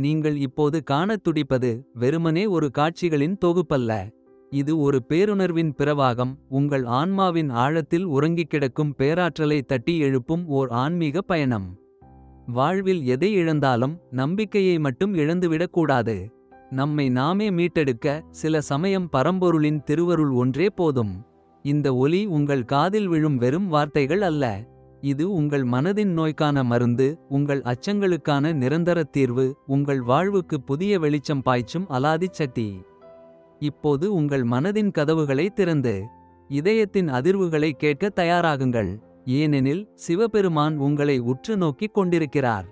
நீங்கள் இப்போது காணத் துடிப்பது வெறுமனே ஒரு காட்சிகளின் தொகுப்பல்ல. இது ஒரு பேருணர்வின் பிரவாகம் உங்கள் ஆன்மாவின் ஆழத்தில் உறங்கிக் கிடக்கும் பேராற்றலை தட்டி எழுப்பும் ஓர் ஆன்மீக பயணம். வாழ்வில் எதை இழந்தாலும் நம்பிக்கையை மட்டும் இழந்துவிடக்கூடாது நம்மை நாமே மீட்டெடுக்க சில சமயம் பரம்பொருளின் திருவருள் ஒன்றே போதும். இந்த ஒலி உங்கள் காதில் விழும் வெறும் வார்த்தைகள் அல்ல. இது உங்கள் மனதின் நோய்க்கான மருந்து உங்கள் அச்சங்களுக்கான நிரந்தரத் தீர்வு. உங்கள் வாழ்வுக்கு புதிய வெளிச்சம் பாய்ச்சும் அலாதிச் சட்டி இப்போது உங்கள் மனதின் கதவுகளை திறந்து. இதயத்தின் அதிர்வுகளை கேட்க தயாராகுங்கள். ஏனெனில் சிவபெருமான் உங்களை உற்று நோக்கிக் கொண்டிருக்கிறார்.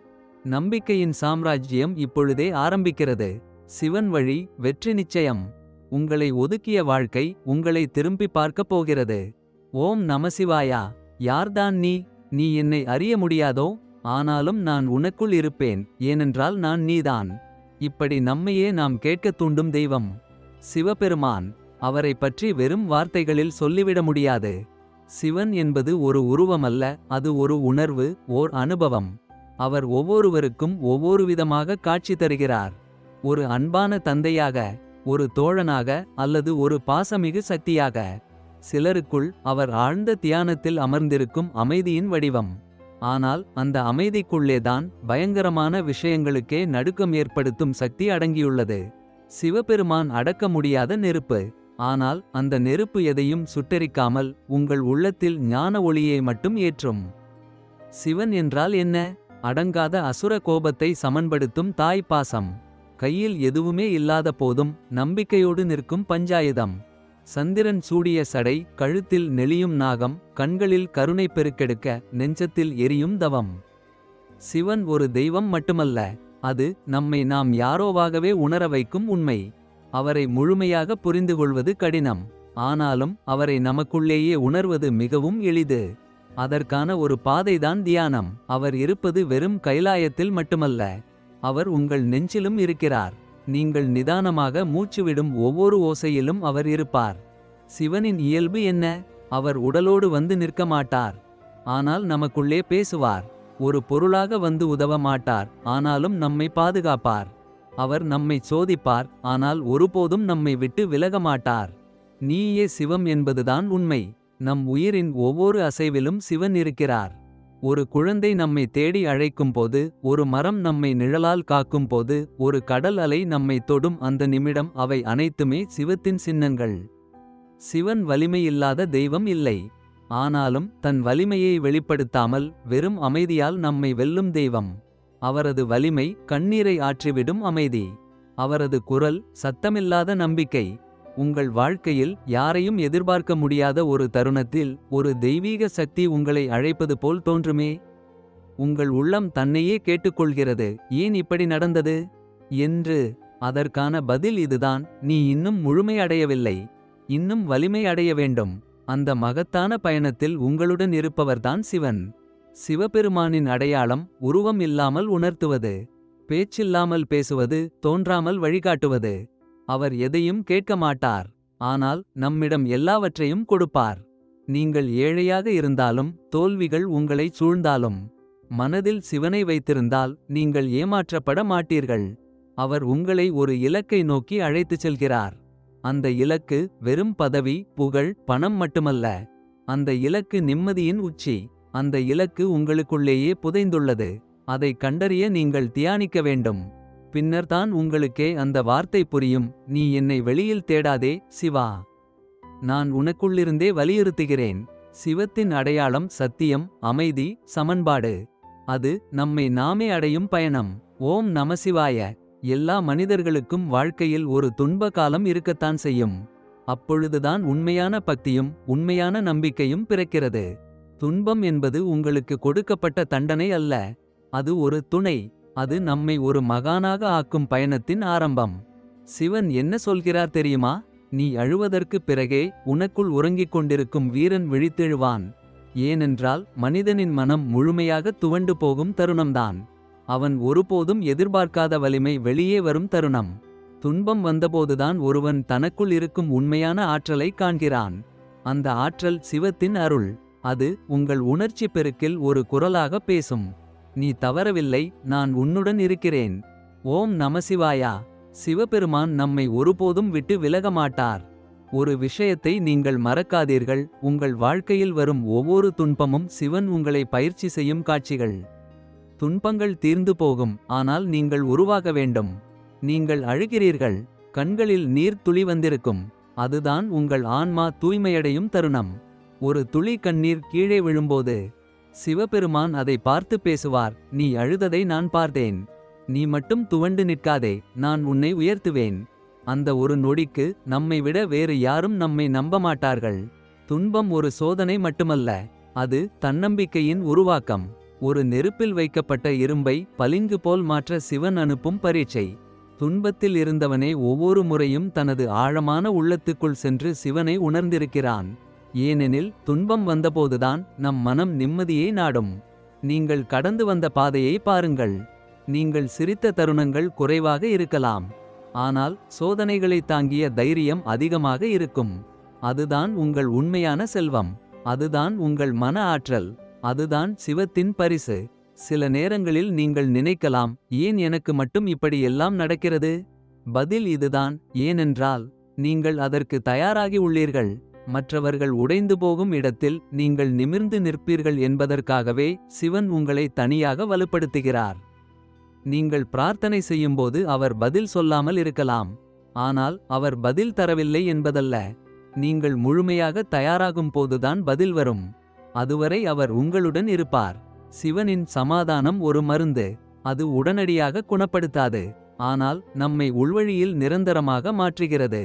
நம்பிக்கையின் சாம்ராஜ்யம் இப்பொழுதே ஆரம்பிக்கிறது. சிவன் வழி வெற்றி நிச்சயம். உங்களை ஒதுக்கிய வாழ்க்கை உங்களை திரும்பி பார்க்கப் போகிறது. ஓம் நமசிவாயா யார்தான் நீ நீ என்னை அறிய முடியாதோ. ஆனாலும் நான் உனக்குள் இருப்பேன் ஏனென்றால் நான் நீதான். இப்படி நம்மையே நாம் கேட்கத் தூண்டும் தெய்வம். சிவபெருமான் அவரை பற்றி வெறும் வார்த்தைகளில் சொல்லிவிட முடியாது. சிவன் என்பது ஒரு உருவமல்ல அது ஒரு உணர்வு ஓர் அனுபவம். அவர் ஒவ்வொருவருக்கும் ஒவ்வொரு விதமாக காட்சி தருகிறார். ஒரு அன்பான தந்தையாக ஒரு தோழனாக அல்லது ஒரு பாசமிகு சக்தியாக. சிலருக்குள் அவர் ஆழ்ந்த தியானத்தில் அமர்ந்திருக்கும் அமைதியின் வடிவம். ஆனால் அந்த அமைதிக்குள்ளேதான் பயங்கரமான விஷயங்களுக்கே நடுக்கம் ஏற்படுத்தும் சக்தி அடங்கியுள்ளது. சிவபெருமான் அடக்க முடியாத நெருப்பு. ஆனால் அந்த நெருப்பு எதையும் சுட்டெரிக்காமல் உங்கள் உள்ளத்தில் ஞான ஒளியை மட்டும் ஏற்றும். சிவன் என்றால் என்ன அடங்காத அசுர கோபத்தை சமன்படுத்தும் தாய் பாசம். கையில் எதுவுமே இல்லாத போதும் நம்பிக்கையோடு நிற்கும் பஞ்சாயுதம். சந்திரன் சூடிய சடை கழுத்தில் நெளியும் நாகம். கண்களில் கருணை பெருக்கெடுக்க நெஞ்சத்தில் எரியும் தவம். சிவன் ஒரு தெய்வம் மட்டுமல்ல அது நம்மை நாம் யாரோவாகவே உணர வைக்கும் உண்மை. அவரை முழுமையாக புரிந்துகொள்வது கடினம். ஆனாலும் அவரை நமக்குள்ளேயே உணர்வது மிகவும் எளிது. அதற்கான ஒரு பாதைதான் தியானம் அவர் இருப்பது வெறும் கைலாயத்தில் மட்டுமல்ல. அவர் உங்கள் நெஞ்சிலும் இருக்கிறார். நீங்கள் நிதானமாக மூச்சுவிடும் ஒவ்வொரு ஓசையிலும் அவர் இருப்பார். சிவனின் இயல்பு என்ன அவர் உடலோடு வந்து நிற்க மாட்டார். ஆனால் நமக்குள்ளே பேசுவார். ஒரு பொருளாக வந்து உதவ மாட்டார் ஆனாலும் நம்மை பாதுகாப்பார். அவர் நம்மை சோதிப்பார் ஆனால் ஒருபோதும் நம்மை விட்டு விலக மாட்டார். நீயே சிவம் என்பதுதான் உண்மை. நம் உயிரின் ஒவ்வொரு அசைவிலும் சிவன் இருக்கிறார். ஒரு குழந்தை நம்மை தேடி அழைக்கும் போது ஒரு மரம் நம்மை நிழலால் காக்கும் போது ஒரு கடல் அலை நம்மை தொடும் அந்த நிமிடம் அவை அனைத்துமே சிவத்தின் சின்னங்கள். சிவன் வலிமையில்லாத தெய்வம் இல்லை. ஆனாலும் தன் வலிமையை வெளிப்படுத்தாமல் வெறும் அமைதியால் நம்மை வெல்லும் தெய்வம். அவரது வலிமை கண்ணீரை ஆற்றிவிடும் அமைதி. அவரது குரல் சத்தமில்லாத நம்பிக்கை. உங்கள் வாழ்க்கையில் யாரையும் எதிர்பார்க்க முடியாத ஒரு தருணத்தில். ஒரு தெய்வீக சக்தி உங்களை அழைப்பது போல் தோன்றுமே. உங்கள் உள்ளம் தன்னையே கேட்டுக்கொள்கிறது ஏன் இப்படி நடந்தது. என்று அதற்கான பதில் இதுதான் நீ இன்னும் முழுமையடையவில்லை. இன்னும் வலிமை அடைய வேண்டும். அந்த மகத்தான பயணத்தில் உங்களுடன் இருப்பவர்தான் சிவன். சிவபெருமானின் அடையாளம் உருவம் இல்லாமல் உணர்த்துவது. பேச்சில்லாமல் பேசுவது தோன்றாமல் வழிகாட்டுவது. அவர் எதையும் கேட்க மாட்டார். ஆனால் நம்மிடம் எல்லாவற்றையும் கொடுப்பார். நீங்கள் ஏழையாக இருந்தாலும் தோல்விகள் உங்களைச் சூழ்ந்தாலும். மனதில் சிவனை வைத்திருந்தால் நீங்கள் ஏமாற்றப்பட மாட்டீர்கள். அவர் உங்களை ஒரு இலக்கை நோக்கி அழைத்துச் செல்கிறார். அந்த இலக்கு வெறும் பதவி புகழ் பணம் மட்டுமல்ல. அந்த இலக்கு நிம்மதியின் உச்சி. அந்த இலக்கு உங்களுக்குள்ளேயே புதைந்துள்ளது. அதை கண்டறிய நீங்கள் தியானிக்க வேண்டும். பின்னர் தான் உங்களுக்கே அந்த வார்த்தை புரியும் நீ என்னை வெளியில் தேடாதே சிவா. நான் உனக்குள்ளிருந்தே வலியுறுத்துகிறேன். சிவத்தின் அடையாளம் சத்தியம் அமைதி சமன்பாடு. அது நம்மை நாமே அடையும் பயணம். ஓம் நமசிவாய எல்லா மனிதர்களுக்கும் வாழ்க்கையில் ஒரு துன்ப காலம் இருக்கத்தான் செய்யும். அப்பொழுதுதான் உண்மையான பக்தியும் உண்மையான நம்பிக்கையும் பிறக்கிறது. துன்பம் என்பது உங்களுக்கு கொடுக்கப்பட்ட தண்டனை அல்ல. அது ஒரு துணை அது நம்மை ஒரு மகானாக ஆக்கும் பயணத்தின் ஆரம்பம். சிவன் என்ன சொல்கிறார் தெரியுமா நீ அழுவதற்குப் பிறகே உனக்குள் உறங்கிக் கொண்டிருக்கும் வீரன் விழித்தெழுவான். ஏனென்றால் மனிதனின் மனம் முழுமையாக துவண்டு போகும் தருணம்தான். அவன் ஒருபோதும் எதிர்பார்க்காத வலிமை வெளியே வரும் தருணம். துன்பம் வந்தபோதுதான் ஒருவன் தனக்குள் இருக்கும் உண்மையான ஆற்றலை காண்கிறான். அந்த ஆற்றல் சிவத்தின் அருள். அது உங்கள் உணர்ச்சி பெருக்கில் ஒரு குரலாக பேசும். நீ தவறவில்லை நான் உன்னுடன் இருக்கிறேன். ஓம் நமசிவாயா சிவபெருமான் நம்மை ஒருபோதும் விட்டு விலக மாட்டார் ஒரு விஷயத்தை நீங்கள் மறக்காதீர்கள் உங்கள் வாழ்க்கையில் வரும் ஒவ்வொரு துன்பமும் சிவன் உங்களை பயிற்சி செய்யும் காட்சிகள். துன்பங்கள் தீர்ந்து போகும் ஆனால் நீங்கள் உருவாக வேண்டும். நீங்கள் அழுகிறீர்கள் கண்களில் நீர் துளி வந்திருக்கும். அதுதான் உங்கள் ஆன்மா தூய்மையடையும் தருணம். ஒரு துளி கண்ணீர் கீழே விழும்போது சிவபெருமான் அதை பார்த்து பேசுவார் நீ அழுததை நான் பார்த்தேன். நீ மட்டும் துவண்டு நிற்காதே நான் உன்னை உயர்த்துவேன். அந்த ஒரு நொடிக்கு நம்மை விட வேறு யாரும் நம்மை நம்ப மாட்டார்கள் துன்பம் ஒரு சோதனை மட்டுமல்ல அது தன்னம்பிக்கையின் உருவாக்கம். ஒரு நெருப்பில் வைக்கப்பட்ட இரும்பை பளிங்கு போல் மாற்ற சிவன் அனுப்பும் பரீட்சை. துன்பத்தில் இருந்தவனே ஒவ்வொரு முறையும் தனது ஆழமான உள்ளத்துக்குள் சென்று சிவனை உணர்ந்திருக்கிறான். ஏனெனில் துன்பம் வந்தபோதுதான் நம் மனம் நிம்மதியை நாடும். நீங்கள் கடந்து வந்த பாதையை பாருங்கள். நீங்கள் சிரித்த தருணங்கள் குறைவாக இருக்கலாம். ஆனால் சோதனைகளை தாங்கிய தைரியம் அதிகமாக இருக்கும். அதுதான் உங்கள் உண்மையான செல்வம். அதுதான் உங்கள் மன ஆற்றல். அதுதான் சிவத்தின் பரிசு. சில நேரங்களில் நீங்கள் நினைக்கலாம் ஏன் எனக்கு மட்டும் இப்படி எல்லாம் நடக்கிறது? பதில் இதுதான். ஏனென்றால் நீங்கள் அதற்கு தயாராகி உள்ளீர்கள். மற்றவர்கள் உடைந்து போகும் இடத்தில் நீங்கள் நிமிர்ந்து நிற்பீர்கள் என்பதற்காகவே சிவன் உங்களை தனியாக வலுப்படுத்துகிறார். நீங்கள் பிரார்த்தனை செய்யும்போது அவர் பதில் சொல்லாமல் இருக்கலாம். ஆனால் அவர் பதில் தரவில்லை என்பதல்ல. நீங்கள் முழுமையாக தயாராகும் போதுதான் பதில் வரும். அதுவரை அவர் உங்களுடன் இருப்பார். சிவனின் சமாதானம் ஒரு மருந்து. அது உடனடியாக குணப்படுத்தாது. ஆனால் நம்மை உள்வழியில் நிரந்தரமாக மாற்றுகிறது.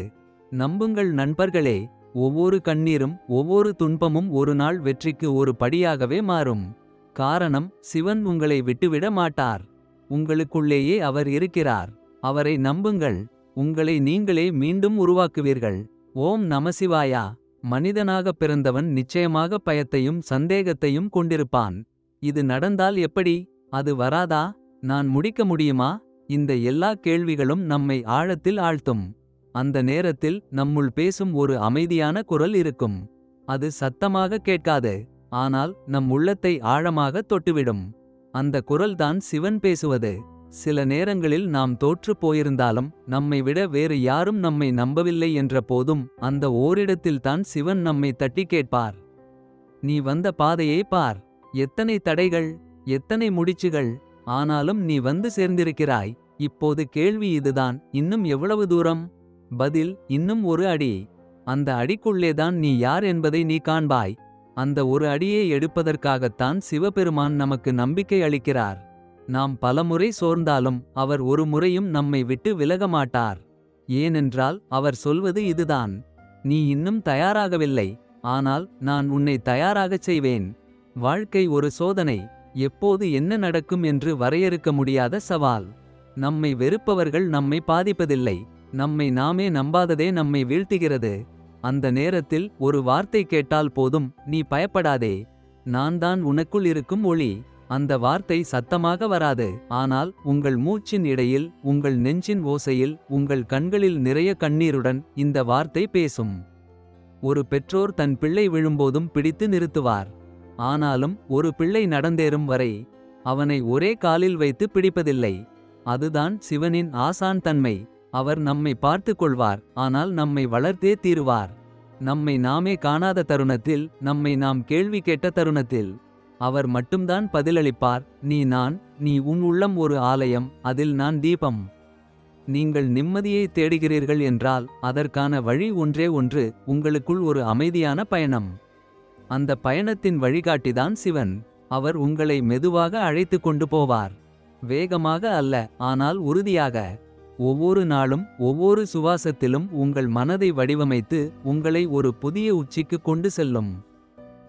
நம்புங்கள் நண்பர்களே ஒவ்வொரு கண்ணீரும் ஒவ்வொரு துன்பமும் ஒரு நாள் வெற்றிக்கு ஒரு படியாகவே மாறும். காரணம் சிவன் உங்களை விட்டுவிட மாட்டார். உங்களுக்குள்ளேயே அவர் இருக்கிறார். அவரை நம்புங்கள். உங்களை நீங்களே மீண்டும் உருவாக்குவீர்கள். ஓம் நமசிவாயா மனிதனாக பிறந்தவன் நிச்சயமாக பயத்தையும் சந்தேகத்தையும் கொண்டிருப்பான். இது நடந்தால் எப்படி? அது வராதா? நான் முடிக்க முடியுமா? இந்த எல்லா கேள்விகளும் நம்மை ஆழத்தில் ஆழ்த்தும். அந்த நேரத்தில் நம்முள் பேசும் ஒரு அமைதியான குரல் இருக்கும். அது சத்தமாக கேட்காது ஆனால் நம் உள்ளத்தை ஆழமாக தொட்டுவிடும். அந்த குரல்தான் சிவன் பேசுவது. சில நேரங்களில் நாம் தோற்றுப் போயிருந்தாலும் நம்மை விட வேறு யாரும் நம்மை நம்பவில்லை என்ற போதும் அந்த ஓரிடத்தில்தான் சிவன் நம்மை தட்டி கேட்பார். நீ வந்த பாதையை பார். எத்தனை தடைகள் எத்தனை முடிச்சுகள் ஆனாலும் நீ வந்து சேர்ந்திருக்கிறாய். இப்போது கேள்வி இதுதான். இன்னும் எவ்வளவு தூரம்? பதில் இன்னும் ஒரு அடி. அந்த அடிக்குள்ளேதான் நீ யார் என்பதை நீ காண்பாய். அந்த ஒரு அடியை எடுப்பதற்காகத்தான் சிவபெருமான் நமக்கு நம்பிக்கை அளிக்கிறார். நாம் பலமுறை சோர்ந்தாலும் அவர் ஒரு முறையும் நம்மை விட்டு விலக மாட்டார். ஏனென்றால் அவர் சொல்வது இதுதான். நீ இன்னும் தயாராகவில்லை. ஆனால் நான் உன்னை தயாராகச் செய்வேன். வாழ்க்கை ஒரு சோதனை. எப்போது என்ன நடக்கும் என்று வரையறுக்க முடியாத சவால். நம்மை வெறுப்பவர்கள் நம்மை பாதிப்பதில்லை. நம்மை நாமே நம்பாததே நம்மை வீழ்த்துகிறது. அந்த நேரத்தில் ஒரு வார்த்தை கேட்டால் போதும் நீ பயப்படாதே. நான் தான் உனக்குள் இருக்கும் ஒளி. அந்த வார்த்தை சத்தமாக வராது. ஆனால் உங்கள் மூச்சின் இடையில் உங்கள் நெஞ்சின் ஓசையில் உங்கள் கண்களில் நிறைய கண்ணீருடன் இந்த வார்த்தை பேசும். ஒரு பெற்றோர் தன் பிள்ளை விழும்போதும் பிடித்து நிறுத்துவார். ஆனாலும் ஒரு பிள்ளை நடந்தேறும் வரை அவனை ஒரே காலில் வைத்து பிடிப்பதில்லை. அதுதான் சிவனின் ஆசான் தன்மை. அவர் நம்மை பார்த்து கொள்வார் ஆனால் நம்மை வளர்த்தே தீருவார். நம்மை நாமே காணாத தருணத்தில் நம்மை நாம் கேள்வி கேட்ட தருணத்தில். அவர் மட்டும்தான் பதிலளிப்பார் நீ நான் நீ உன் உள்ளம் ஒரு ஆலயம் அதில் நான் தீபம். நீங்கள் நிம்மதியை தேடுகிறீர்கள் என்றால் அதற்கான வழி ஒன்றே ஒன்று உங்களுக்குள் ஒரு அமைதியான பயணம். அந்த பயணத்தின் வழிகாட்டிதான் சிவன். அவர் உங்களை மெதுவாக அழைத்து கொண்டு போவார். வேகமாக அல்ல ஆனால் உறுதியாக. ஒவ்வொரு நாளும் ஒவ்வொரு சுவாசத்திலும் உங்கள் மனதை வடிவமைத்து உங்களை ஒரு புதிய உச்சிக்கு கொண்டு செல்லும்.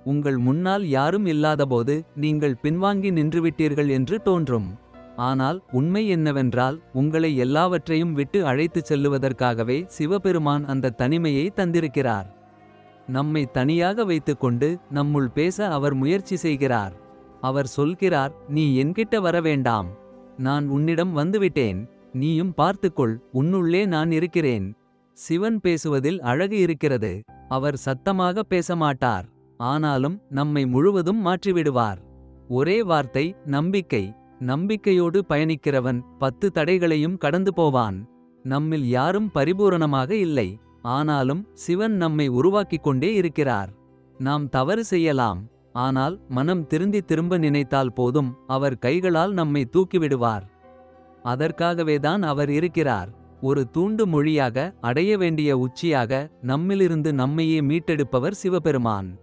உங்கள் முன்னால் யாரும் இல்லாதபோது நீங்கள் பின்வாங்கி நின்றுவிட்டீர்கள் என்று தோன்றும். ஆனால் உண்மை என்னவென்றால் உங்களை எல்லாவற்றையும் விட்டு அழைத்துச் செல்லுவதற்காகவே சிவபெருமான் அந்த தனிமையை தந்திருக்கிறார். நம்மை தனியாக வைத்துக்கொண்டு நம்முள் பேச அவர் முயற்சி செய்கிறார். அவர் சொல்கிறார் நீ என்கிட்ட வர வேண்டாம் நான் உன்னிடம் வந்துவிட்டேன். நீயும் பார்த்துக்கொள் உன்னுள்ளே நான் இருக்கிறேன். சிவன் பேசுவதில் அழகு இருக்கிறது அவர் சத்தமாக பேச மாட்டார் ஆனாலும் நம்மை முழுவதும் மாற்றிவிடுவார். ஒரே வார்த்தை நம்பிக்கை நம்பிக்கையோடு பயணிக்கிறவன் பத்து தடைகளையும் கடந்து போவான். நம்மில் யாரும் பரிபூரணமாக இல்லை ஆனாலும் சிவன் நம்மை உருவாக்கிக் கொண்டே இருக்கிறார். நாம் தவறு செய்யலாம் ஆனால் மனம் திருந்தி திரும்ப நினைத்தால் போதும் அவர் கைகளால் நம்மை தூக்கிவிடுவார். அதற்காகவேதான் அவர் இருக்கிறார். ஒரு தூண்டு மொழியாக அடைய வேண்டிய உச்சியாக நம்மிலிருந்து நம்மையே மீட்டெடுப்பவர் சிவபெருமான்.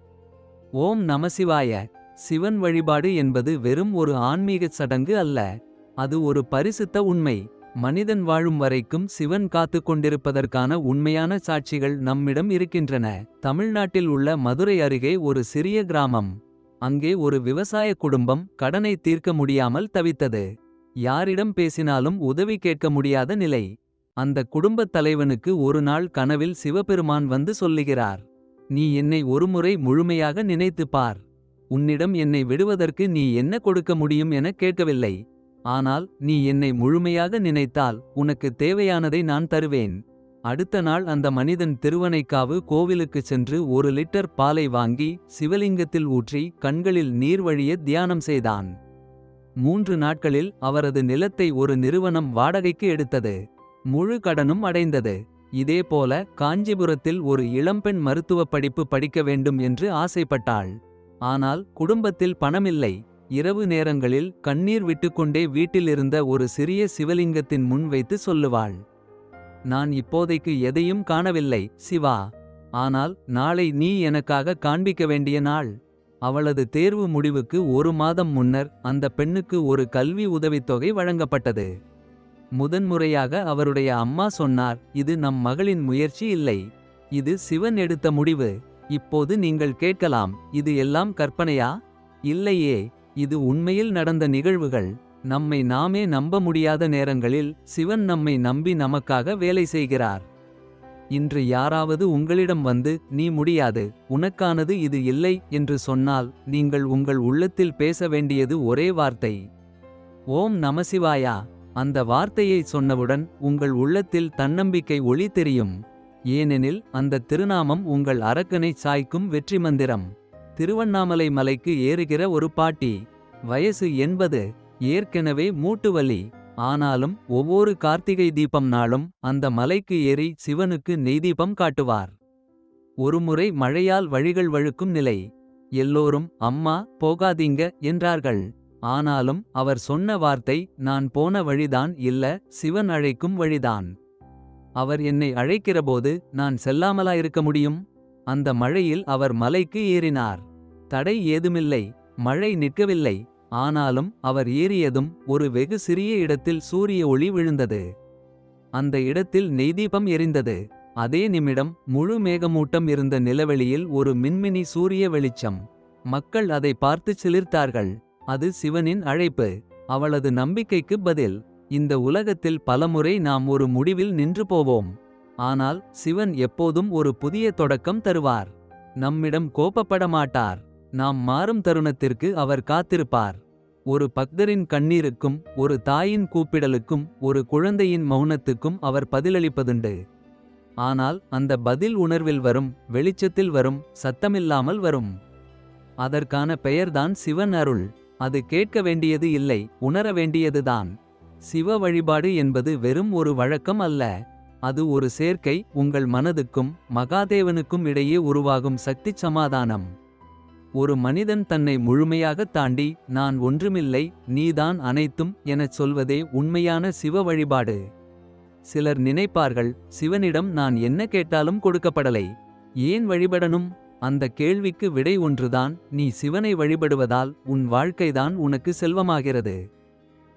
ஓம் நமசிவாய சிவன் வழிபாடு என்பது வெறும் ஒரு ஆன்மீகச் சடங்கு அல்ல. அது ஒரு பரிசுத்த உண்மை. மனிதன் வாழும் வரைக்கும் சிவன் காத்துக் கொண்டிருப்பதற்கான உண்மையான சாட்சிகள் நம்மிடம் இருக்கின்றன. தமிழ்நாட்டில் உள்ள மதுரை அருகே ஒரு சிறிய கிராமம். அங்கே ஒரு விவசாய குடும்பம் கடனை தீர்க்க முடியாமல் தவித்தது. யாரிடம் பேசினாலும் உதவி கேட்க முடியாத நிலை. அந்த குடும்பத் தலைவனுக்கு ஒரு நாள் கனவில் சிவபெருமான் வந்து சொல்லுகிறார் நீ என்னை ஒருமுறை முழுமையாக நினைத்துப் பார். உன்னிடம் என்னை விடுவதற்கு நீ என்ன கொடுக்க முடியும் என கேட்கவில்லை. ஆனால் நீ என்னை முழுமையாக நினைத்தால் உனக்கு தேவையானதை நான் தருவேன். அடுத்த நாள் அந்த மனிதன் திருவனைக்காவு கோவிலுக்குச் சென்று ஒரு லிட்டர் பாலை வாங்கி சிவலிங்கத்தில் ஊற்றி கண்களில் நீர் வழிய தியானம் செய்தான். மூன்று நாட்களில் அவரது நிலத்தை ஒரு நிறுவனம் வாடகைக்கு எடுத்தது. முழு கடனும் அடைந்தது. இதேபோல காஞ்சிபுரத்தில் ஒரு இளம்பெண் மருத்துவப் படிப்பு படிக்க வேண்டும் என்று ஆசைப்பட்டாள். ஆனால் குடும்பத்தில் பணமில்லை. இரவு நேரங்களில் கண்ணீர் விட்டுக்கொண்டே வீட்டிலிருந்த ஒரு சிறிய சிவலிங்கத்தின் முன் வைத்து சொல்லுவாள். நான் இப்போதைக்கு எதையும் காணவில்லை சிவா. ஆனால் நாளை நீ எனக்காக காண்பிக்க வேண்டிய நாள். அவளது தேர்வு முடிவுக்கு ஒரு மாதம் முன்னர் அந்த பெண்ணுக்கு ஒரு கல்வி உதவித்தொகை வழங்கப்பட்டது. முதன்முறையாக அவருடைய அம்மா சொன்னார் இது நம் மகளின் முயற்சி இல்லை. இது சிவன் எடுத்த முடிவு. இப்போது நீங்கள் கேட்கலாம் இது எல்லாம் கற்பனையா? இல்லையே இது உண்மையில் நடந்த நிகழ்வுகள். நம்மை நாமே நம்ப முடியாத நேரங்களில் சிவன் நம்மை நம்பி நமக்காக வேலை செய்கிறார். இன்று யாராவது உங்களிடம் வந்து நீ முடியாது உனக்கானது இது இல்லை என்று சொன்னால் நீங்கள் உங்கள் உள்ளத்தில் பேச வேண்டியது ஒரே வார்த்தை. ஓம் நமசிவாயா அந்த வார்த்தையை சொன்னவுடன் உங்கள் உள்ளத்தில் தன்னம்பிக்கை ஒளி தெரியும். ஏனெனில் அந்த திருநாமம் உங்கள் அரக்கனை சாய்க்கும் வெற்றி மந்திரம். திருவண்ணாமலை மலைக்கு ஏறுகிற ஒரு பாட்டி. வயசு எண்பது. ஏற்கெனவே மூட்டுவலி ஆனாலும் ஒவ்வொரு கார்த்திகை தீபம் நாளும் அந்த மலைக்கு ஏறி சிவனுக்கு நெய்தீபம் காட்டுவார். ஒருமுறை மழையால் வழிகள் வழுக்கும் நிலை. எல்லோரும் அம்மா போகாதீங்க என்றார்கள். ஆனாலும் அவர் சொன்ன வார்த்தை நான் போன வழிதான் இல்ல சிவன் அழைக்கும் வழிதான். அவர் என்னை அழைக்கிறபோது நான் செல்லாமலா இருக்க முடியும்? அந்த மழையில் அவர் மலைக்கு ஏறினார். தடை ஏதுமில்லை. மழை நிற்கவில்லை. ஆனாலும் அவர் ஏறியதும் ஒரு வெகு சிறிய இடத்தில் சூரிய ஒளி விழுந்தது. அந்த இடத்தில் நெய்தீபம் எரிந்தது. அதே நிமிடம் முழு மேகமூட்டம் இருந்த நிலவெளியில் ஒரு மின்மினி சூரிய வெளிச்சம். மக்கள் அதை பார்த்துச் சிலிர்த்தார்கள். அது சிவனின் அழைப்பு. அவளது நம்பிக்கைக்கு பதில் இந்த உலகத்தில் பலமுறை நாம் ஒரு முடிவில் நின்று போவோம். ஆனால் சிவன் எப்போதும் ஒரு புதிய தொடக்கம் தருவார். நம்மிடம் கோபப்பட மாட்டார் நாம் மாறும் தருணத்திற்கு அவர் காத்திருப்பார். ஒரு பக்தரின் கண்ணீருக்கும் ஒரு தாயின் கூப்பிடலுக்கும் ஒரு குழந்தையின் மௌனத்துக்கும் அவர் பதிலளிப்பதுண்டு. ஆனால் அந்த பதில் உணர்வில் வரும் வெளிச்சத்தில் வரும் சத்தமில்லாமல் வரும். அதற்கான பெயர்தான் சிவன் அருள். அது கேட்க வேண்டியது இல்லை உணர வேண்டியதுதான். சிவ வழிபாடு என்பது வெறும் ஒரு வழக்கம் அல்ல. அது ஒரு சேர்க்கை உங்கள் மனதுக்கும் மகாதேவனுக்கும் இடையே உருவாகும் சக்தி சமாதானம். ஒரு மனிதன் தன்னை முழுமையாகத் தாண்டி நான் ஒன்றுமில்லை நீதான் அனைத்தும் எனச் சொல்வதே உண்மையான சிவ வழிபாடு. சிலர் நினைப்பார்கள் சிவனிடம் நான் என்ன கேட்டாலும் கொடுக்கப்படலை. ஏன் வழிபடணும்? அந்த கேள்விக்கு விடை ஒன்றுதான். நீ சிவனை வழிபடுவதால் உன் வாழ்க்கைதான் உனக்கு செல்வமாகிறது.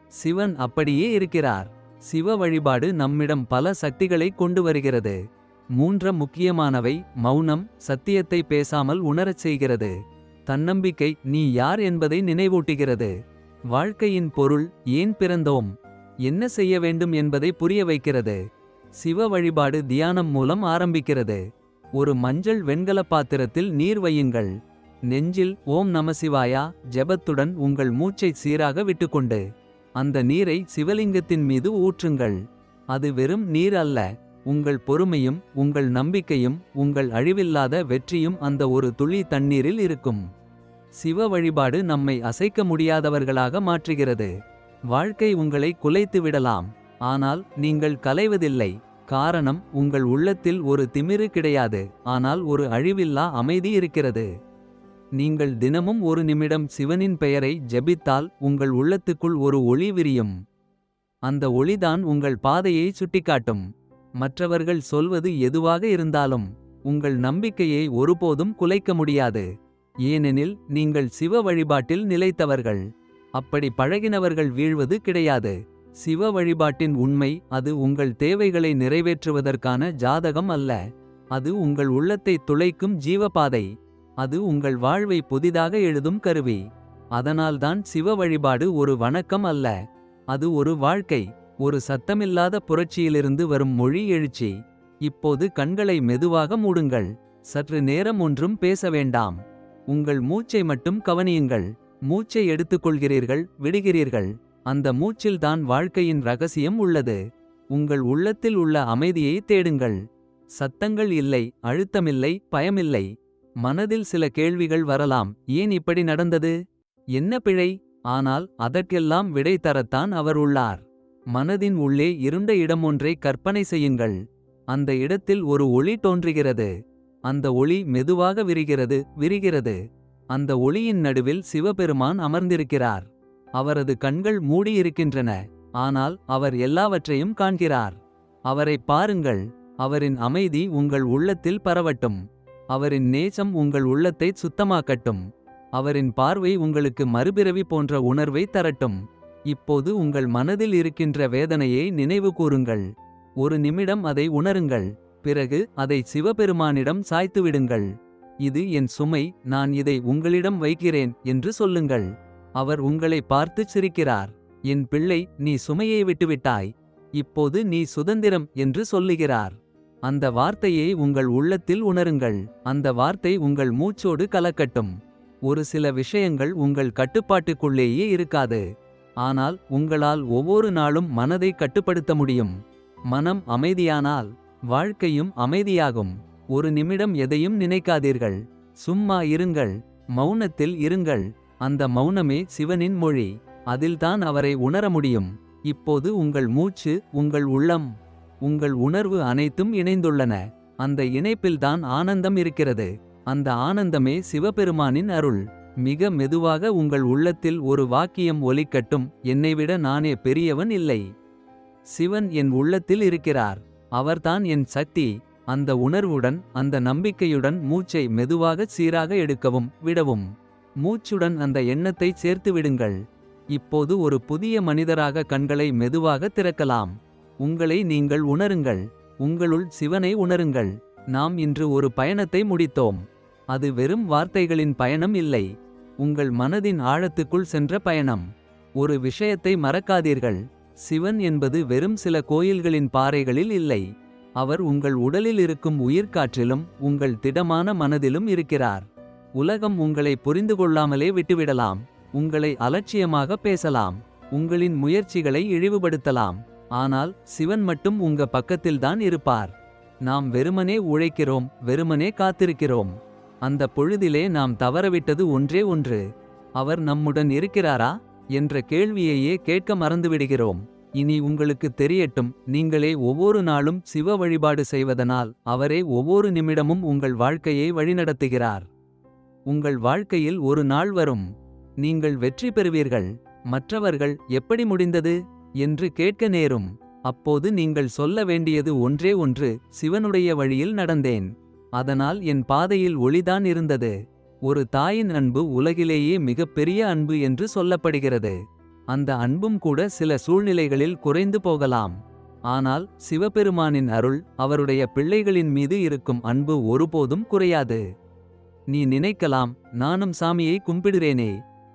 சிவன் அப்படியே இருக்கிறார். சிவ வழிபாடு நம்மிடம் பல சக்திகளை கொண்டு வருகிறது. மூன்ற முக்கியமானவை மௌனம் சத்தியத்தை பேசாமல் உணரச் செய்கிறது. தன்னம்பிக்கை நீ யார் என்பதை நினைவூட்டுகிறது. வாழ்க்கையின் பொருள் ஏன் பிறந்தோம்? என்ன செய்ய வேண்டும் என்பதை புரிய வைக்கிறது. சிவ வழிபாடு தியானம் மூலம் ஆரம்பிக்கிறது. ஒரு மஞ்சள் வெண்கல பாத்திரத்தில் நீர் வையுங்கள். நெஞ்சில் ஓம் நமசிவாயா ஜெபத்துடன் உங்கள் மூச்சை சீராக விட்டுக்கொண்டு அந்த நீரை சிவலிங்கத்தின் மீது ஊற்றுங்கள். அது வெறும் நீர் அல்ல உங்கள் பொறுமையும் உங்கள் நம்பிக்கையும் உங்கள் அழிவில்லாத வெற்றியும் அந்த ஒரு துளி தண்ணீரில் இருக்கும். சிவ வழிபாடு நம்மை அசைக்க முடியாதவர்களாக மாற்றுகிறது. வாழ்க்கை உங்களை குலைத்து விடலாம். ஆனால் நீங்கள் கலைவதில்லை. காரணம் உங்கள் உள்ளத்தில் ஒரு திமிரு கிடையாது. ஆனால் ஒரு அழிவில்லா அமைதி இருக்கிறது. நீங்கள் தினமும் ஒரு நிமிடம் சிவனின் பெயரை ஜெபித்தால் உங்கள் உள்ளத்துக்குள் ஒரு ஒளி விரியும். அந்த ஒளிதான் உங்கள் பாதையை சுட்டிக்காட்டும். மற்றவர்கள் சொல்வது எதுவாக இருந்தாலும் உங்கள் நம்பிக்கையை ஒருபோதும் குலைக்க முடியாது. ஏனெனில் நீங்கள் சிவ வழிபாட்டில் நிலைத்தவர்கள். அப்படி பழகினவர்கள் வீழ்வது கிடையாது. சிவ வழிபாட்டின் உண்மை அது உங்கள் தேவைகளை நிறைவேற்றுவதற்கான ஜாதகம் அல்ல. அது உங்கள் உள்ளத்தை துளைக்கும் ஜீவபாதை. அது உங்கள் வாழ்வை புதிதாக எழுதும் கருவி. அதனால்தான் சிவ வழிபாடு ஒரு வணக்கம் அல்ல. அது ஒரு வாழ்க்கை. ஒரு சத்தமில்லாத புரட்சியிலிருந்து வரும் மொழி எழுச்சி இப்போது கண்களை மெதுவாக மூடுங்கள். சற்று நேரம் ஒன்றும் பேச வேண்டாம். உங்கள் மூச்சை மட்டும் கவனியுங்கள். மூச்சை எடுத்துக்கொள்கிறீர்கள் விடுகிறீர்கள். அந்த மூச்சில்தான் வாழ்க்கையின் ரகசியம் உள்ளது. உங்கள் உள்ளத்தில் உள்ள அமைதியை தேடுங்கள். சத்தங்கள் இல்லை அழுத்தமில்லை பயமில்லை. மனதில் சில கேள்விகள் வரலாம். ஏன் இப்படி நடந்தது? என்ன பிழை? ஆனால் அதற்கெல்லாம் விடை தரத்தான் அவர் உள்ளார். மனதின் உள்ளே இருண்ட இடம் ஒன்றை கற்பனை செய்யுங்கள். அந்த இடத்தில் ஒரு ஒளி தோன்றுகிறது. அந்த ஒளி மெதுவாக விரிகிறது விரிகிறது. அந்த ஒளியின் நடுவில் சிவபெருமான் அமர்ந்திருக்கிறார். அவரது கண்கள் மூடியிருக்கின்றன. ஆனால் அவர் எல்லாவற்றையும் காண்கிறார். அவரை பாருங்கள். அவரின் அமைதி உங்கள் உள்ளத்தில் பரவட்டும். அவரின் நேசம் உங்கள் உள்ளத்தை சுத்தமாக்கட்டும். அவரின் பார்வை உங்களுக்கு மறுபிறவி போன்ற உணர்வை தரட்டும். இப்போது உங்கள் மனதில் இருக்கின்ற வேதனையை நினைவு கூறுங்கள். ஒரு நிமிடம் அதை உணருங்கள். பிறகு அதை சிவபெருமானிடம் சாய்த்துவிடுங்கள். இது என் சுமை நான் இதை உங்களிடம் வைக்கிறேன் என்று சொல்லுங்கள். அவர் உங்களை பார்த்துச் சிரிக்கிறார். என் பிள்ளை நீ சுமையை விட்டுவிட்டாய். இப்போது நீ சுதந்திரம் என்று சொல்லுகிறார். அந்த வார்த்தையை உங்கள் உள்ளத்தில் உணருங்கள். அந்த வார்த்தை உங்கள் மூச்சோடு கலக்கட்டும். ஒரு சில விஷயங்கள் உங்கள் கட்டுப்பாட்டுக்குள்ளேயே இருக்காது. ஆனால் உங்களால் ஒவ்வொரு நாளும் மனதை கட்டுப்படுத்த முடியும். மனம் அமைதியானால் வாழ்க்கையும் அமைதியாகும். ஒரு நிமிடம் எதையும் நினைக்காதீர்கள். சும்மா இருங்கள். மௌனத்தில் இருங்கள். அந்த மௌனமே சிவனின் மொழி. அதில்தான் அவரை உணர முடியும். இப்போது உங்கள் மூச்சு உங்கள் உள்ளம் உங்கள் உணர்வு அனைத்தும் இணைந்துள்ளன. அந்த இணைப்பில்தான் ஆனந்தம் இருக்கிறது. அந்த ஆனந்தமே சிவபெருமானின் அருள். மிக மெதுவாக உங்கள் உள்ளத்தில் ஒரு வாக்கியம் ஒலிக்கட்டும். என்னைவிட நானே பெரியவன் இல்லை. சிவன் என் உள்ளத்தில் இருக்கிறார். அவர்தான் என் சக்தி. அந்த உணர்வுடன் அந்த நம்பிக்கையுடன் மூச்சை மெதுவாக சீராக எடுக்கவும் விடவும். மூச்சுடன் அந்த எண்ணத்தை சேர்த்து விடுங்கள். இப்போது ஒரு புதிய மனிதராக கண்களை மெதுவாக திறக்கலாம். உங்களை நீங்கள் உணருங்கள். உங்களுள் சிவனை உணருங்கள். நாம் இன்று ஒரு பயணத்தை முடித்தோம். அது வெறும் வார்த்தைகளின் பயணம் இல்லை. உங்கள் மனதின் ஆழத்துக்குள் சென்ற பயணம். ஒரு விஷயத்தை மறக்காதீர்கள். சிவன் என்பது வெறும் சில கோயில்களின் பாறைகளில் இல்லை. அவர் உங்கள் உடலில் இருக்கும் உயிர்காற்றிலும் உங்கள் திடமான மனதிலும் இருக்கிறார். உலகம் உங்களை புரிந்து கொள்ளாமலே விட்டுவிடலாம். உங்களை அலட்சியமாக பேசலாம். உங்களின் முயற்சிகளை இழிவுபடுத்தலாம். ஆனால் சிவன் மட்டும் உங்க பக்கத்தில்தான் இருப்பார். நாம் வெறுமனே உழைக்கிறோம் வெறுமனே காத்திருக்கிறோம். அந்த பொழுதிலே நாம் தவறவிட்டது ஒன்றே ஒன்று. அவர் நம்முடன் இருக்கிறாரா? என்ற கேள்வியையே கேட்க மறந்துவிடுகிறோம். இனி உங்களுக்கு தெரியட்டும் நீங்களே ஒவ்வொரு நாளும் சிவ வழிபாடு செய்வதனால் அவரே ஒவ்வொரு நிமிடமும் உங்கள் வாழ்க்கையை வழிநடத்துகிறார். உங்கள் வாழ்க்கையில் ஒரு நாள் வரும். நீங்கள் வெற்றி பெறுவீர்கள். மற்றவர்கள் எப்படி முடிந்தது? என்று கேட்க நேரும். அப்போது நீங்கள் சொல்ல வேண்டியது ஒன்றே ஒன்று சிவனுடைய வழியில் நடந்தேன். அதனால் என் பாதையில் ஒளிதான் இருந்தது. ஒரு தாயின் அன்பு உலகிலேயே மிகப்பெரிய அன்பு என்று சொல்லப்படுகிறது. அந்த அன்பும் கூட சில சூழ்நிலைகளில் குறைந்து போகலாம். ஆனால் சிவபெருமானின் அருள் அவருடைய பிள்ளைகளின் மீது இருக்கும் அன்பு ஒருபோதும் குறையாது. நீ நினைக்கலாம் நானும் சாமியை கும்பிடுறேனே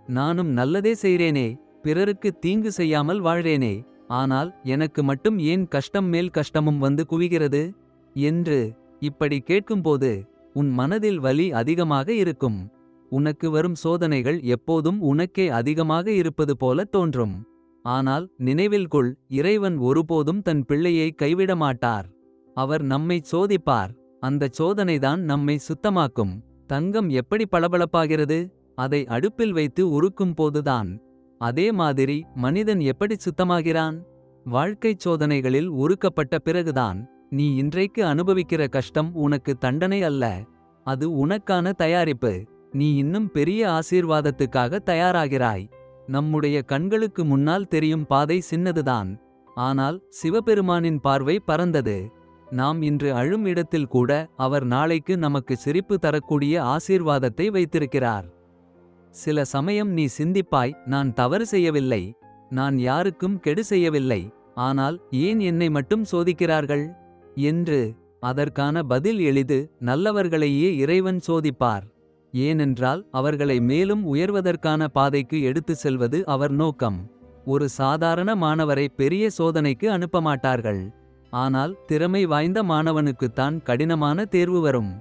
நானும் நல்லதே செய்கிறேனே பிறருக்கு தீங்கு செய்யாமல் வாழ்றேனே ஆனால் எனக்கு மட்டும் ஏன் கஷ்டம் மேல் கஷ்டமும் வந்து குவிகிறது? என்று இப்படி கேட்கும்போது உன் மனதில் வலி அதிகமாக இருக்கும். உனக்கு வரும் சோதனைகள் எப்போதும் உனக்கே அதிகமாக இருப்பது போல தோன்றும். ஆனால் நினைவில் கொள் இறைவன் ஒருபோதும் தன் பிள்ளையை கைவிட மாட்டார். அவர் நம்மைச் சோதிப்பார். அந்தச் சோதனைதான் நம்மை சுத்தமாக்கும். தங்கம் எப்படி பளபளப்பாகிறது? அதை அடுப்பில் வைத்து உருக்கும் போதுதான். அதே மாதிரி மனிதன் எப்படி சுத்தமாகிறான்? வாழ்க்கைச் சோதனைகளில் உருக்கப்பட்ட பிறகுதான். நீ இன்றைக்கு அனுபவிக்கிற கஷ்டம் உனக்கு தண்டனை அல்ல அது உனக்கான தயாரிப்பு. நீ இன்னும் பெரிய ஆசீர்வாதத்துக்காக தயாராகிறாய். நம்முடைய கண்களுக்கு முன்னால் தெரியும் பாதை சின்னதுதான். ஆனால் சிவபெருமானின் பார்வை பறந்தது நாம் இன்று அழும் இடத்தில் கூட அவர் நாளைக்கு நமக்கு சிரிப்பு தரக்கூடிய ஆசீர்வாதத்தை வைத்திருக்கிறார். சில சமயம் நீ சிந்திப்பாய் நான் தவறு செய்யவில்லை. நான் யாருக்கும் கெடு செய்யவில்லை. ஆனால் ஏன் என்னை மட்டும் சோதிக்கிறார்கள்? என்று அதற்கான பதில் எளிது நல்லவர்களையே இறைவன் சோதிப்பார். ஏனென்றால் அவர்களை மேலும் உயர்வதற்கான பாதைக்கு எடுத்துச் செல்வது அவர் நோக்கம். ஒரு சாதாரண மாணவரை பெரிய சோதனைக்கு அனுப்ப மாட்டார்கள் ஆனால் திறமை வாய்ந்த மாணவனுக்குத்தான் கடினமான தேர்வு வரும்.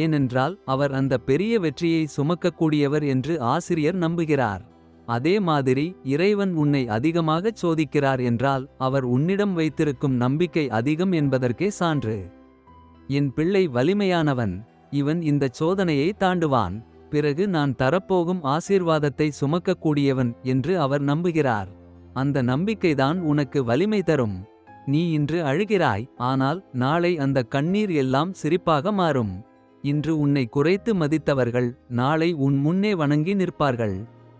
ஏனென்றால் அவர் அந்த பெரிய வெற்றியை சுமக்கக்கூடியவர் என்று ஆசிரியர் நம்புகிறார். அதே மாதிரி இறைவன் உன்னை அதிகமாகச் சோதிக்கிறார் என்றால் அவர் உன்னிடம் வைத்திருக்கும் நம்பிக்கை அதிகம் என்பதற்கே சான்று. என் பிள்ளை வலிமையானவன் இவன் இந்தச் சோதனையை தாண்டுவான் பிறகு நான் தரப்போகும் ஆசீர்வாதத்தை சுமக்கக்கூடியவன் என்று அவர் நம்புகிறார். அந்த நம்பிக்கைதான் உனக்கு வலிமை தரும். நீ இன்று அழுகிறாய் ஆனால் நாளை அந்த கண்ணீர் எல்லாம் சிரிப்பாக மாறும். இன்று உன்னை குறைத்து மதித்தவர்கள் நாளை உன் முன்னே வணங்கி நிற்பார்கள்.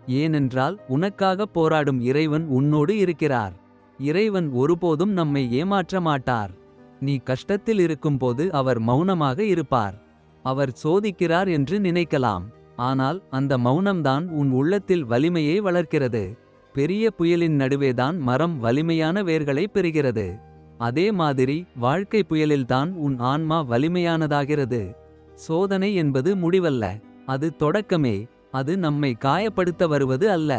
ஏனென்றால் உனக்காக போராடும் இறைவன் உன்னோடு இருக்கிறார். இறைவன் ஒருபோதும் நம்மை ஏமாற்ற மாட்டார். நீ கஷ்டத்தில் இருக்கும்போது அவர் மௌனமாக இருப்பார். அவர் சோதிக்கிறார் என்று நினைக்கலாம். ஆனால் அந்த மௌனம்தான் உன் உள்ளத்தில் வலிமையை வளர்க்கிறது. பெரிய புயலின் நடுவேதான் மரம் வலிமையான வேர்களை பெறுகிறது. அதே மாதிரி வாழ்க்கை புயலில்தான் உன் ஆன்மா வலிமையானதாகிறது. சோதனை என்பது முடிவல்ல. அது தொடக்கமே. அது நம்மை காயப்படுத்த வருவது அல்ல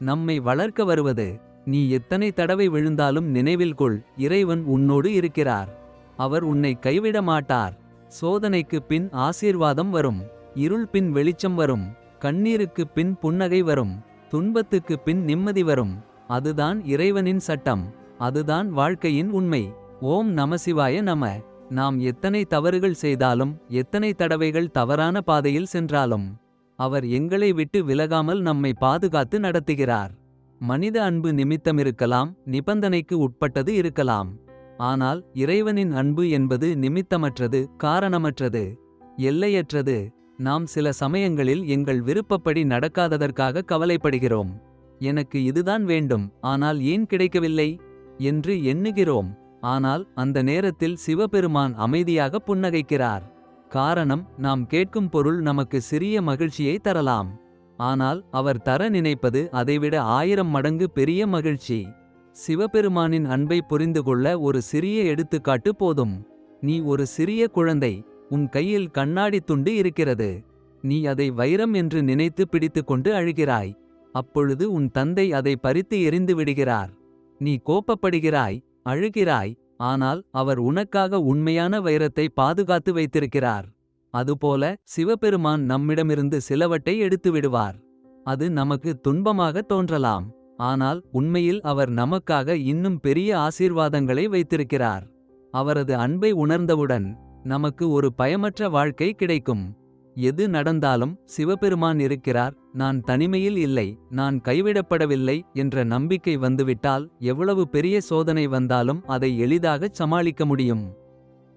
நம்மை வளர்க்க வருவது. நீ எத்தனை தடவை விழுந்தாலும் நினைவில் கொள் இறைவன் உன்னோடு இருக்கிறார். அவர் உன்னை கைவிட மாட்டார். சோதனைக்கு பின் ஆசீர்வாதம் வரும் இருள் பின் வெளிச்சம் வரும் கண்ணீருக்கு பின் புன்னகை வரும் துன்பத்துக்கு பின் நிம்மதி வரும். அதுதான் இறைவனின் சட்டம் அதுதான் வாழ்க்கையின் உண்மை. ஓம் நமசிவாய நம. நாம் எத்தனை தவறுகள் செய்தாலும் எத்தனை தடவைகள் தவறான பாதையில் சென்றாலும் அவர் எங்களை விட்டு விலகாமல் நம்மை பாதுகாத்து நடத்துகிறார். மனித அன்பு நிமித்தமிருக்கலாம் நிபந்தனைக்கு உட்பட்டது இருக்கலாம். ஆனால் இறைவனின் அன்பு என்பது நிமித்தமற்றது காரணமற்றது எல்லையற்றது. நாம் சில சமயங்களில் எங்கள் விருப்பப்படி நடக்காததற்காக கவலைப்படுகிறோம். எனக்கு இதுதான் வேண்டும் ஆனால் ஏன் கிடைக்கவில்லை? என்று எண்ணுகிறோம். ஆனால் அந்த நேரத்தில் சிவபெருமான் அமைதியாக புன்னகைக்கிறார். காரணம் நாம் கேட்கும் பொருள் நமக்கு சிறிய மகிழ்ச்சியை தரலாம். ஆனால் அவர் தர நினைப்பது அதைவிட ஆயிரம் மடங்கு பெரிய மகிழ்ச்சி. சிவபெருமானின் அன்பை புரிந்து கொள்ள ஒரு சிறிய எடுத்துக்காட்டு போதும். நீ ஒரு சிறிய குழந்தை உன் கையில் கண்ணாடி துண்டு இருக்கிறது. நீ அதை வைரம் என்று நினைத்து பிடித்துக்கொண்டு அழுகிறாய். அப்பொழுது உன் தந்தை அதை பறித்து எறிந்து விடுகிறார். நீ கோப்பப்படுகிறாய் அழுகிறாய் ஆனால் அவர் உனக்காக உண்மையான வைரத்தை பாதுகாத்து வைத்திருக்கிறார். அதுபோல சிவபெருமான் நம்மிடமிருந்து சிலவற்றை எடுத்து விடுவார். அது நமக்கு துன்பமாக தோன்றலாம். ஆனால் உண்மையில் அவர் நமக்காக இன்னும் பெரிய ஆசீர்வாதங்களை வைத்திருக்கிறார். அவரது அன்பை உணர்ந்தவுடன் நமக்கு ஒரு பயமற்ற வாழ்க்கை கிடைக்கும். எது நடந்தாலும் சிவபெருமான் இருக்கிறார் நான் தனிமையில் இல்லை நான் கைவிடப்படவில்லை என்ற நம்பிக்கை வந்துவிட்டால் எவ்வளவு பெரிய சோதனை வந்தாலும் அதை எளிதாகச் சமாளிக்க முடியும்.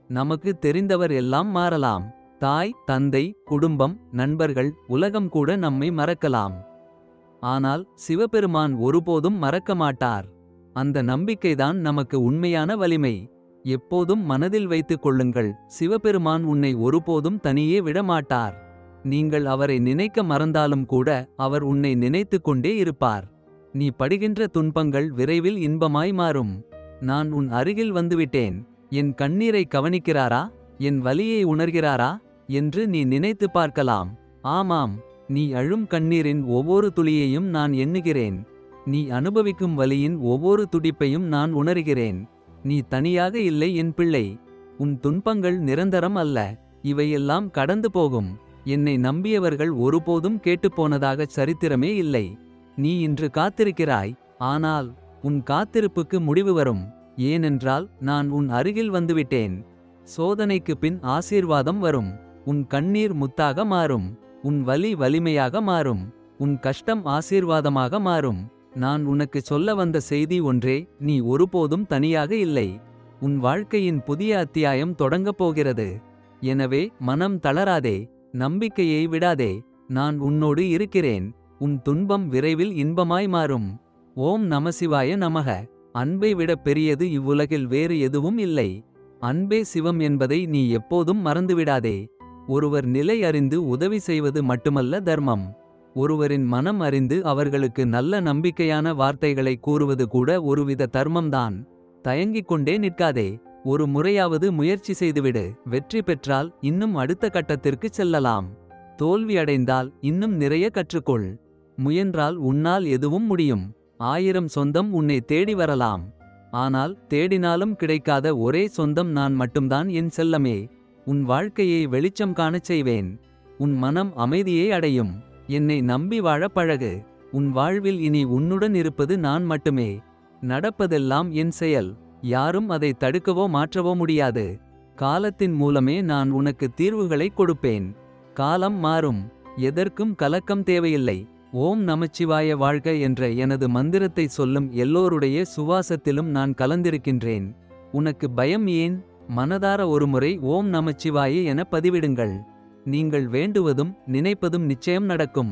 நமக்கு தெரிந்தவர் எல்லாம் மாறலாம். தாய் தந்தை குடும்பம் நண்பர்கள் உலகம் கூட நம்மை மறக்கலாம். ஆனால் சிவபெருமான் ஒருபோதும் மறக்க மாட்டார். அந்த நம்பிக்கைதான் நமக்கு உண்மையான வலிமை. எப்போதும் மனதில் வைத்துக் கொள்ளுங்கள். சிவபெருமான் உன்னை ஒருபோதும் தனியே விடமாட்டார். நீங்கள் அவரை நினைக்க மறந்தாலும் கூட அவர் உன்னை நினைத்துக் கொண்டே இருப்பார். நீ படுகின்ற துன்பங்கள் விரைவில் இன்பமாய் மாறும். நான் உன் அருகில் வந்துவிட்டேன். என் கண்ணீரை கவனிக்கிறாரா? என் வலியை உணர்கிறாரா? என்று நீ நினைத்து பார்க்கலாம். ஆமாம் நீ அழும் கண்ணீரின் ஒவ்வொரு துளியையும் நான் எண்ணுகிறேன். நீ அனுபவிக்கும் வலியின் ஒவ்வொரு துடிப்பையும் நான் உணர்கிறேன். நீ தனியாக இல்லை என் பிள்ளை. உன் துன்பங்கள் நிரந்தரம் அல்ல. இவையெல்லாம் கடந்து போகும். என்னை நம்பியவர்கள் ஒருபோதும் கேட்டுப்போனதாக சரித்திரமே இல்லை. நீ இன்று காத்திருக்கிறாய். ஆனால் உன் காத்திருப்புக்கு முடிவு வரும். ஏனென்றால் நான் உன் அருகில் வந்துவிட்டேன். சோதனைக்கு பின் ஆசீர்வாதம் வரும். உன் கண்ணீர் முத்தாக மாறும். உன் வலி வலிமையாக மாறும். உன் கஷ்டம் ஆசீர்வாதமாக மாறும். நான் உனக்கு சொல்ல வந்த செய்தி ஒன்றே நீ ஒருபோதும் தனியாக இல்லை. உன் வாழ்க்கையின் புதிய அத்தியாயம் தொடங்கப் போகிறது. எனவே மனம் தளராதே நம்பிக்கையை விடாதே நான் உன்னோடு இருக்கிறேன் உன் துன்பம் விரைவில் இன்பமாய் மாறும். ஓம் நமசிவாய நமக. அன்பை விட பெரியது இவ்வுலகில் வேறு எதுவும் இல்லை. அன்பே சிவம் என்பதை நீ எப்போதும் மறந்துவிடாதே. ஒருவர் நிலை அறிந்து உதவி செய்வது மட்டுமல்ல தர்மம். ஒருவரின் மனம் அறிந்து அவர்களுக்கு நல்ல நம்பிக்கையான வார்த்தைகளை கூறுவது கூட ஒருவித தர்மம்தான். தயங்கிக் கொண்டே நிற்காதே ஒரு முறையாவது முயற்சி செய்துவிடு வெற்றி பெற்றால் இன்னும் அடுத்த கட்டத்திற்கு செல்லலாம். தோல்வி அடைந்தால் இன்னும் நிறைய கற்றுக்கொள். முயன்றால் உன்னால் எதுவும் முடியும். ஆயிரம் சொந்தம் உன்னை தேடி வரலாம். ஆனால் தேடினாலும் கிடைக்காத ஒரே சொந்தம் நான் மட்டும்தான் என் செல்லமே. உன் வாழ்க்கையை வெளிச்சம் காணச் செய்வேன். உன் மனம் அமைதியை அடையும். என்னை நம்பி வாழ பழகு. உன் வாழ்வில் இனி உன்னுடன் இருப்பது நான் மட்டுமே. நடப்பதெல்லாம் என் செயல். யாரும் அதை தடுக்கவோ மாற்றவோ முடியாது. காலத்தின் மூலமே நான் உனக்கு தீர்வுகளை கொடுப்பேன். காலம் மாறும். எதற்கும் கலக்கம் தேவையில்லை. ஓம் நமச்சிவாய வாழ்க என்ற எனது மந்திரத்தை சொல்லும் எல்லோருடைய சுவாசத்திலும் நான் கலந்திருக்கின்றேன். உனக்கு பயம் ஏன்? மனதார ஒருமுறை ஓம் நமச்சிவாய என பதிவிடுங்கள். நீங்கள் வேண்டுவதும் நினைப்பதும் நிச்சயம் நடக்கும்.